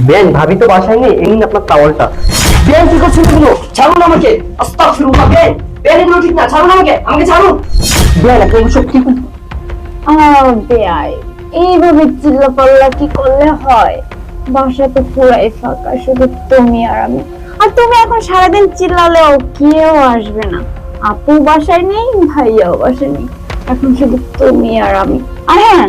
Ben ভাবি তো বাসায় নেই এই আপনার টাওয়ালটা বেন কি করছেন এগুলো? ছাড়ুন আমাকে। আস্তাগফিরুল্লাহ বেন বেন এগুলো ঠিক না ছাড়ুন আমাকে আমাকে ছাড়ুন। বেন আপনি সব কি আহ, বেয়াই। এইভাবে কি করলে হয়? বাসা তো পুরাই ফাঁকা শুধু তুমি আর আমি। আর তুমি এখন সারাদিন চিল্লালেও কেউ আসবে না। আপু বাসায় নেই ভাইয়াও বাসায় নেই। এখন শুধু তুমি আর আমি। আর হ্যাঁ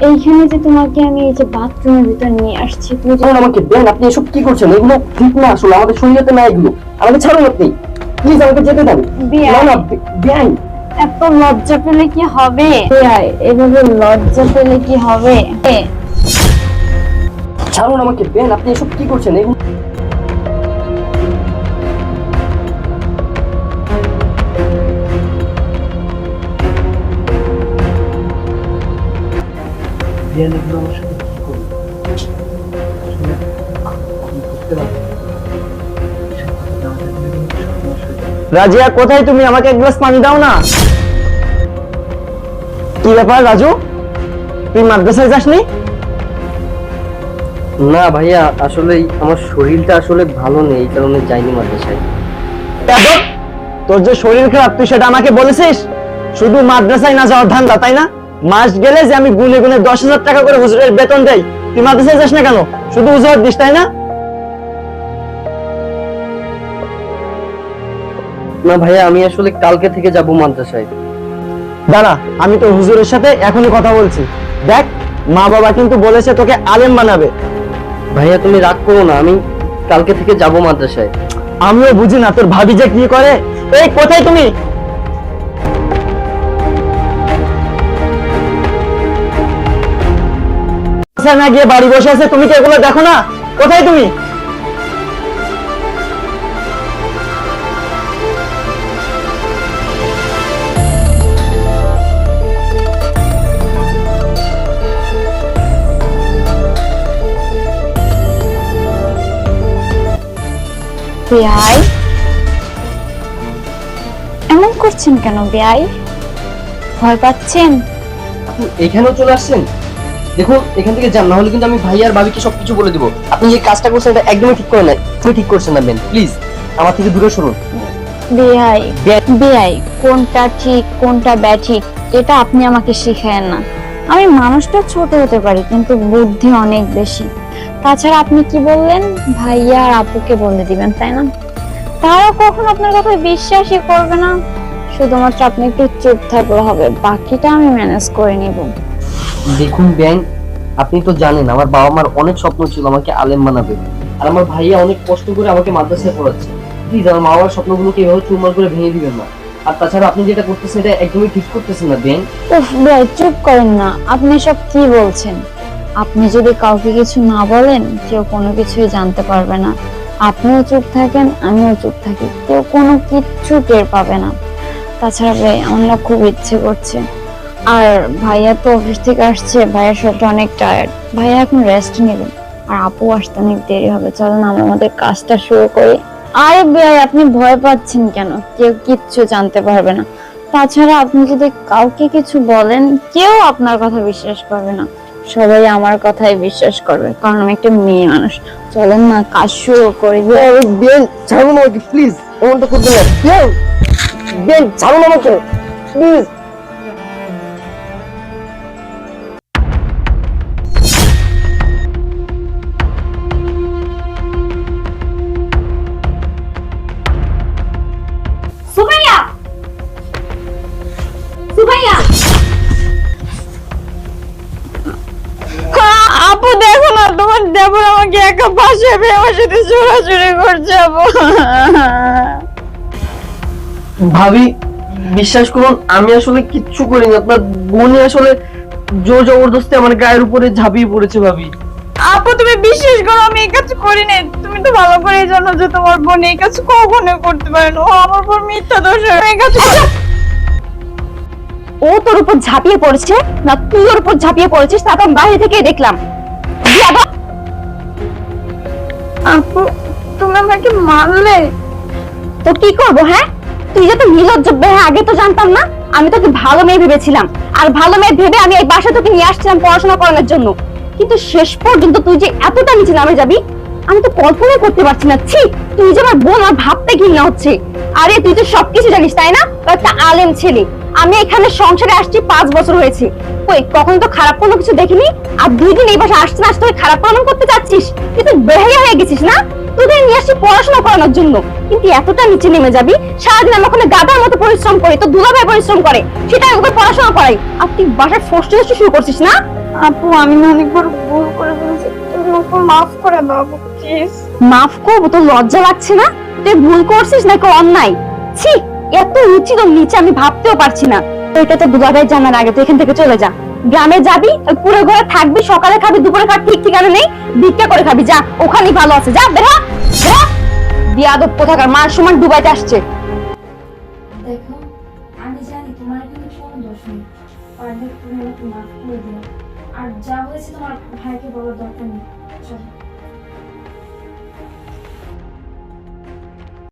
এইখানে যে তোমাকে আমি এই যে বাথরুমের ভিতর নিয়ে আসছি তুমি যে- আমাকে দেন আপনি এসব কি করছেন? এগুলো ঠিক না আসলে আমাদের শরীরেতে না এগুলো। আমাকে ছাড়ুন আপনি। প্লিজ আমাকে যেতে দেন। না না এত লজ্জা পেলে কি হবে? এভাবে লজ্জা পেলে কি হবে? ছাড়ুন আমাকে বেন আপনি এসব কি করছেন? এগুলো আমার সাথে কি করবে? বুঝতে পারছি রাজিয়া কোথায় তুমি? আমাকে এক গ্লাস পানি দাও না। কি ব্যাপার রাজু? তুই মাদ্রাসায় যাসনি? না ভাইয়া আসলে আমার শরীরটা আসলে ভালো নেই এই কারণে যাইনি মাদ্রাসায়। তোর যে শরীর খারাপ তুই সেটা আমাকে বলেছিস? শুধু মাদ্রাসায় না যাওয়ার ধান্দা তাই না? মাস গেলে যে আমি গুনে গুনে দশ হাজার টাকা করে হুজুরের বেতন দেই তুই মাদ্রাসায় যাস না কেন? শুধু উজুর দিস তাই না? না ভাইয়া আমি আসলে কালকে থেকে যাব মাদ্রাসায়। দাঁড়া আমি তো হুজুরের সাথে এখনই কথা বলছি। দেখ মা বাবা কিন্তু বলেছে তোকে আলেম বানাবে। ভাইয়া তুমি রাগ করো না আমি কালকে থেকে যাব মাদ্রাসায়। আমিও বুঝি না তোর ভাবি যে কি করে। এই কোথায় তুমি? না গিয়ে বাড়ি বসে আছে তুমি কি এগুলো দেখো না? কোথায় তুমি? এমন করছেন কেন বেয়াই ভয় পাচ্ছেন? এখানেও চলে আসছেন? দেখুন এখান থেকে যান না হলে কিন্তু আমি ভাই আর ভাবিকে সবকিছু বলে দেবো। আপনি যে কাজটা করছেন এটা একদমই ঠিক করে নাই। তুমি ঠিক করছেন না বেন। প্লিজ আমার থেকে দূরে সরুন। বেয়াই বেয়াই কোনটা ঠিক কোনটা ব্যাঠিক এটা আপনি আমাকে শিখায়েন না। আমি মানুষটা ছোট হতে পারি কিন্তু বুদ্ধি অনেক বেশি। তাছাড়া আপনি কি বললেন? ভাইয়া আর আপুকে বলে দিবেন তাই না? তারা কখন আপনার কথা বিশ্বাসই করবে না। শুধুমাত্র আপনি একটু চুপ থাকলে হবে বাকিটা আমি ম্যানেজ করে নিব। দেখুন ব্যাং, আপনি তো জানেন, আমার বাবা মার অনেক স্বপ্ন ছিল আমাকে আলেম বানাবে। আর আমার ভাইয়া অনেক কষ্ট করে আমাকে মাদ্রাসায় পড়াচ্ছে। প্লিজ, আমার মা বাবার স্বপ্নগুলোকে এভাবে চুরমার করে ভেঙে দিবেন না। আর তাছাড়া আপনি যেটা করতেছেন, এটা একদমই ঠিক করতেছেন না, ব্যাং। উফ ভাই, চুপ করেন না। আপনি সব কি বলছেন? আপনি যদি কাউকে কিছু না বলেন, কেউ কোনো কিছুই জানতে পারবে না। আপনিও চুপ থাকেন, আমিও চুপ থাকি। কেউ কোনো কিচ্ছু টের পাবে না। তাছাড়া ভাই, আমার খুব ইচ্ছে করছে। আর ভাইয়া তো অফিস থেকে আসছে, ভাইয়ার শরীরটা অনেক টায়ার্ড ভাইয়া এখন রেস্ট নেবেন আর আপু আসতে অনেক দেরি হবে। চলেন আমরা আমাদের কাজটা শুরু করি। আরে ভাই, আপনি ভয় পাচ্ছেন কেন? কেউ কিচ্ছু জানতে পারবে না। তাছাড়া আপনি যদি কাউকে কিছু বলেন, কেউ আপনার কথা বিশ্বাস করবে না। সবাই আমার কথাই বিশ্বাস করবে, কারণ আমি একটা মেয়ে মানুষ। চলেন না, কাজ শুরু করি। বেন, ছাড়ুন আমাকে প্লিজ এমনটা করবেন না। বেন ছাড়ুন আমাকে প্লিজ দেবর আমাকে একা পাশে পেয়ে আমার সাথে চোরাচুরি করছে ভাবি বিশ্বাস করুন আমি আসলে কিচ্ছু করিনি। আপনার বোনই আসলে জোর জবরদস্তি আমার গায়ের উপরে ঝাঁপিয়ে পড়েছে ভাবি। আপু তুমি বিশ্বাস করো আমি এই কাজ করি নাই তুমি তো ভালো করেই জানো যে তোমার বোন এই কাজ কখনো করতে পারে না। ও আমার উপর মিথ্যা দোষ এই কাজ ও তোর উপর ঝাঁপিয়ে পড়েছে না তুই ওর উপর ঝাঁপিয়ে পড়েছিস তা তো বাইরে থেকে দেখলাম! আপু, তুমি আমাকে মারলে। তো কি করব হ্যাঁ? তুই যে তো নির্লজ্জ হ্যাঁ আগে তো জানতাম না। আমি তোকে ভালো মেয়ে ভেবেছিলাম। আর ভালো মেয়ে ভেবে আমি এই বাসা তোকে নিয়ে আসছিলাম পড়াশোনা করানোর জন্য। কিন্তু শেষ পর্যন্ত তুই যে এতটা নিচে নামে যাবি আমি তো কল্পনা করতে পারছি না। ছি তুই যে আমার বোন আর ভাবতে ঘৃণা হচ্ছে। আরে, তুই তো সবকিছু জানিস, তাই না? একটা আলেম ছেলে। আমি এখানে সংসারে আসছি, পাঁচ বছর হয়েছে। ওই কখনো তো খারাপ কোনো কিছু দেখিনি? আর দুই দিন এই বাসায় আসতে না আসতে খারাপ প্রমাণ করতে চাচ্ছিস? তুই তো বেহাইয়া হয়ে গেছিস, না? তোদের নিয়ে আসছি পড়াশোনা করানোর জন্য। কিন্তু এতটা নিচে নেমে যাবি, সারাদিন আমি ওখানে গাদার মতো পরিশ্রম করে তো দুলাভাই পরিশ্রম করে সেটা ওকে পড়াশোনা করাই। আর তুই বাসায় ফষ্ট শুরু করছিস, না? আপু, আমি না অনেক ভুল করে ফেলেছি। মাফ করে দাও প্লিজ। মাফ করব তোর লজ্জা লাগছে না? তুই ভুল করছিস নাকি অন্যায়? ছি এত তো নিচে আমি ভাবতেও পারছি না। তো এটা তো দুলাভাই জানার আগে তুই এখান থেকে চলে যা। গ্রামে যাবি পুরো ঘরে থাকবি সকালে খাবি দুপুরে খাবি ঠিক ঠিকানা নেই ভিক্ষা করে খাবি যা ওখানেই ভালো আছে যা বেরা বেরা বিয়াদব কোথাকার মান সমান ডুবাইতে আসছে। দেখো আমি জানি তোমার এখানে কোনো দোষ নেই। পারলে তুমি আমাকে মাফ করে দিও। আর যা হয়েছে তোমার ভাইকে বলার দরকার নেই। চলো